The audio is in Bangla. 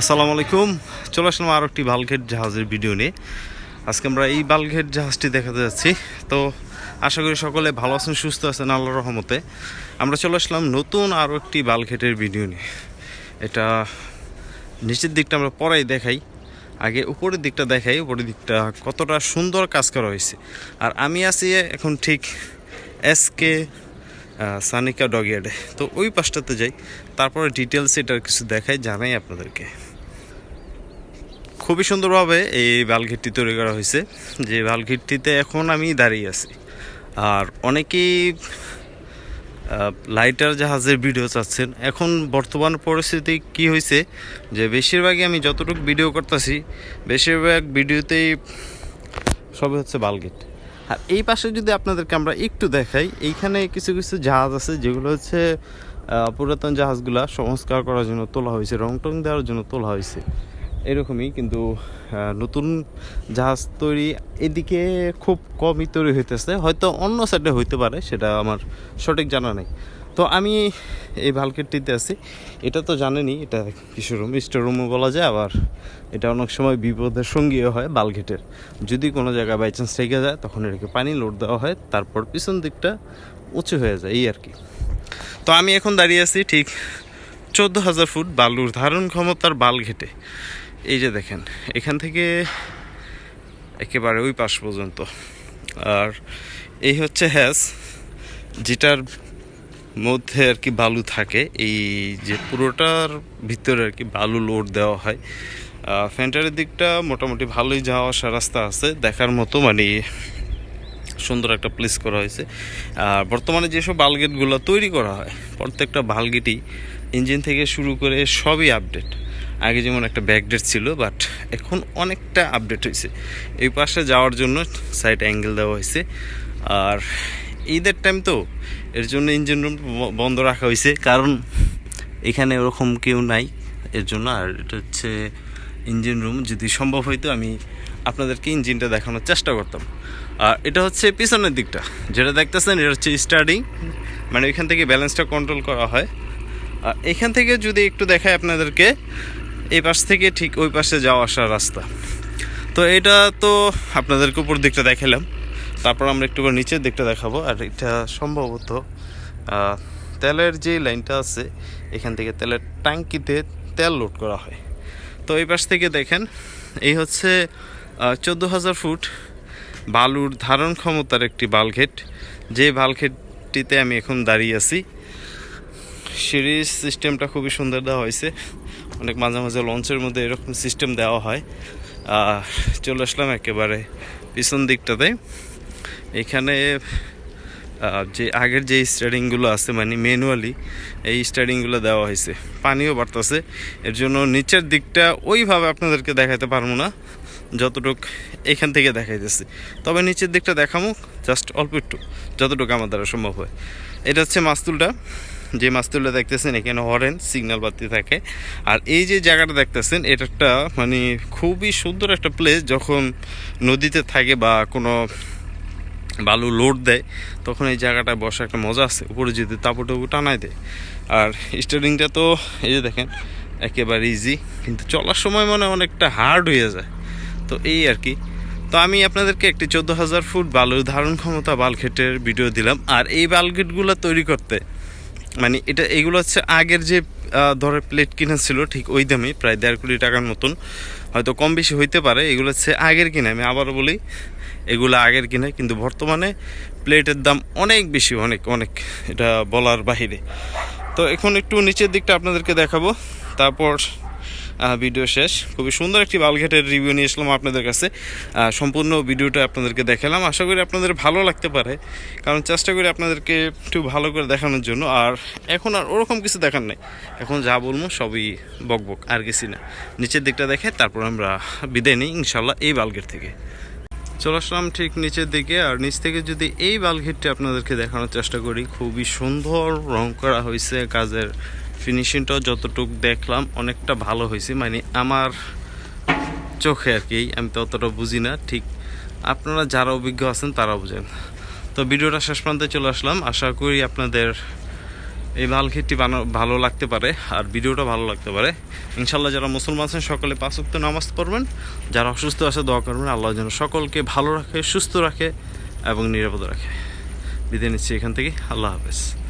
আসসালামু আলাইকুম চলে আসলাম আরও একটি বালঘেট জাহাজের ভিডিও নিয়ে। আজকে আমরা এই বালঘেট জাহাজটি দেখাতে যাচ্ছি। তো আশা করি সকলে ভালো আছেন, সুস্থ আছেন, আল্লাহর রহমতে। আমরা চলে আসলাম নতুন আরও একটি বালঘেটের ভিডিও নিয়ে। এটা নিচের দিকটা আমরা পরেই দেখাই। আগে উপরের দিকটা দেখাই, উপরের দিকটা কতটা সুন্দর কাজ করা হয়েছে। আর আমি আছি এখন ঠিক এসকে সানিকা ডগিয়ার্ডে। তো ওই পাশটাতে যাই, তারপরে ডিটেলস এটার কিছু দেখাই, জানাই আপনাদেরকে। খুবই সুন্দরভাবে এই বালঘেটটি তৈরি করা হয়েছে। যে বালঘেটটিতে এখন আমি দাঁড়িয়ে আছি। আর অনেকেই লাইটার জাহাজের ভিডিও চাচ্ছেন। এখন বর্তমান পরিস্থিতি কি হয়েছে? যে বেশিরভাগই আমি যতটুকু ভিডিও করতেছি, বেশিরভাগ ভিডিওতেই সবই হচ্ছে বালগেট আর এই পাশে যদি আপনাদেরকে আমরা একটু দেখাই, এইখানে কিছু কিছু জাহাজ আছে যেগুলো হচ্ছে পুরাতন জাহাজগুলা সংস্কার করার জন্য তোলা হয়েছে রং টং দেওয়ার জন্য তোলা হয়েছে। এরকমই, কিন্তু নতুন জাহাজ তৈরি এদিকে খুব কমই তৈরি হইতেছে। হয়তো অন্য সাইডে হইতে পারে, সেটা আমার সঠিক জানা নেই। তো আমি এই ভালকেটটিতে আছি। এটা তো জানেনই, এটা কিছু রুম, স্টোর রুমও বলা যায়, আবার এটা অনেক সময় বিপদের সঙ্গীও হয় বালঘেটের। যদি কোনো জায়গায় বাই চান্স থেকে যায়, তখন এটাকে পানি লোড দেওয়া হয়, তারপর পিছন দিকটা উঁচু হয়ে যায়, এই আর কি তো আমি এখন দাঁড়িয়ে আছি ঠিক চোদ্দ হাজার ফুট বালুর ধারণ ক্ষমতার বাল ঘেটে এই যে দেখেন, এখান থেকে একেবারে ওই পাশ পর্যন্ত। আর এই হচ্ছে হ্যাস, যেটার মধ্যে আর কি বালু থাকে। এই যে পুরোটার ভিতরে আর কি বালু লোড দেওয়া হয়। ফ্যান্টারের দিকটা মোটামুটি ভালোই যাওয়া আসা রাস্তা আছে। দেখার মতো মানে সুন্দর একটা প্লেস করা হয়েছে। আর বর্তমানে যেসব বালগেটগুলো তৈরি করা হয়, প্রত্যেকটা বালগেটই ইঞ্জিন থেকে শুরু করে সবই আপডেট আগে যেমন একটা ব্যাকডেট ছিল বাট এখন অনেকটা আপডেট হয়েছে। এই পাশে যাওয়ার জন্য সাইড অ্যাঙ্গেল দেওয়া হয়েছে। আর ঈদের টাইম তো এর জন্য ইঞ্জিন রুম বন্ধ রাখা হয়েছে, কারণ এখানে ওরকম কেউ নাই। এর জন্য আর এটা হচ্ছে ইঞ্জিন রুম যদি সম্ভব হইতো আমি আপনাদেরকে ইঞ্জিনটা দেখানোর চেষ্টা করতাম। আর এটা হচ্ছে পিছনের দিকটা। যেটা দেখতেছেন, এটা হচ্ছে স্টার্টিং মানে এখান থেকে ব্যালেন্সটা কন্ট্রোল করা হয়। আর এখান থেকে যদি একটু দেখায় আপনাদেরকে এই পাশ থেকে ঠিক ওই পাশে যাওয়া আসার রাস্তা। তো এটা তো আপনাদেরকে উপর দিকটা দেখালাম। তারপর আমরা একটু করে নিচের দিকটা দেখাবো। আর এটা সম্ভবত তেলের যে লাইনটা আছে, এখান থেকে তেলের ট্যাঙ্কিতে তেল লোড করা হয়। তো এই পাশ থেকে দেখেন, এই হচ্ছে চোদ্দ হাজার ফুট বালুর ধারণ ক্ষমতার একটি বালঘেট। যে বালঘেটটিতে আমি এখন দাঁড়িয়ে আছি সিরিজ সিস্টেমটা খুবই সুন্দর দেওয়া হয়েছে। অনেক মাঝে মাঝে লঞ্চের মধ্যে এরকম সিস্টেম দেওয়া হয়। চলে আসলাম একেবারে পিছন দিকটাতে। এখানে যে আগের যে স্টারিংগুলো আছে মানে ম্যানুয়ালি এই স্টারিংগুলো দেওয়া হয়েছে। পানিও বাড়তেছে। এর জন্য নিচের দিকটা ওইভাবে আপনাদেরকে দেখাতে পারব না, যতটুক এখান থেকে দেখাইতেছি। তবে নিচের দিকটা দেখামো জাস্ট অল্প একটু, যতটুকু আমার দ্বারা সম্ভব হয়। এটা হচ্ছে মাস্তুলটা। যে মাস্তুলটা দেখতেছেন, এখানে হরেন সিগন্যাল বাতি থাকে। আর এই যে জায়গাটা দেখতেছেন, এটা একটা মানে খুবই সুন্দর একটা প্লেস যখন নদীতে থাকে বা কোনো বালু লোড দেয়, তখন এই জায়গাটায় বসা একটা মজা আছে। উপরে যদি তাপু টাপু টানাই দেয়। আর স্টারিংটা তো এই যে দেখেন, একেবারে ইজি কিন্তু চলার সময় মনে অনেকটা হার্ড হয়ে যায়। তো এই আর কি। তো আমি আপনাদেরকে একটি চোদ্দ হাজার ফুট বালুর ধারণ ক্ষমতা বালঘেটের ভিডিও দিলাম। আর এই বালঘেটগুলো তৈরি করতে মানে এটা, এগুলো হচ্ছে আগের যে ধরে প্লেট কিনা ছিল, ঠিক ওই দামে, প্রায় দেড় কোটি টাকার মতন। হয়তো কম বেশি হইতে পারে, এগুলো হচ্ছে আগের কিনে, আমি আবার বলি, এগুলো আগের কিনে, কিন্তু বর্তমানে প্লেটের দাম অনেক বেশি, অনেক অনেক, এটা বলার বাহিরে। তো এখন একটু নিচের দিকটা আপনাদেরকে দেখাবো, তারপর ভিডিও শেষ। খুবই সুন্দর একটি বালঘাটের রিভিউ নিয়ে এসলাম আপনাদের কাছে। সম্পূর্ণ ভিডিওটা আপনাদেরকে দেখালাম। আশা করি আপনাদের ভালো লাগতে পারে। কারণ চেষ্টা করি আপনাদেরকে একটু ভালো করে দেখানোর জন্য। আর এখন আর ওরকম কিছু দেখার নেই। এখন যা বলব সবই বকবক, আর কিছু না। নিচের দিকটা দেখে তারপর আমরা বিদায় নিই ইনশাল্লাহ এই বালগেট থেকে। চলে আসলাম ঠিক নিচের দিকে। আর নিচ থেকে যদি এই বালঘেটটি আপনাদেরকে দেখানোর চেষ্টা করি, খুবই সুন্দর রং করা হয়েছে কাজের। ফিনিশিংটাও যতটুক দেখলাম, অনেকটা ভালো হয়েছে। মানে আমার চোখে আর কি, আমি তো অতটা বুঝি না, ঠিক। আপনারা যারা অভিজ্ঞ আছেন তারা বুঝেন। তো ভিডিওটা শেষ প্রান্তে চলে আসলাম। আশা করি আপনাদের এই বালঘেটটি বানা- ভালো লাগতে পারে, আর ভিডিওটা ভালো লাগতে পারে। ইনশাল্লাহ যারা মুসলমান আছেন, সকলে পাঁচক্ত নামাজ পড়বেন। যারা অসুস্থ আছে, দোয়া করবেন। আল্লাহ যেন সকলকে ভালো রাখে, সুস্থ রাখে এবং নিরাপদ রাখে। বিদায় নিচ্ছি এখান থেকে। আল্লাহ হাফেজ।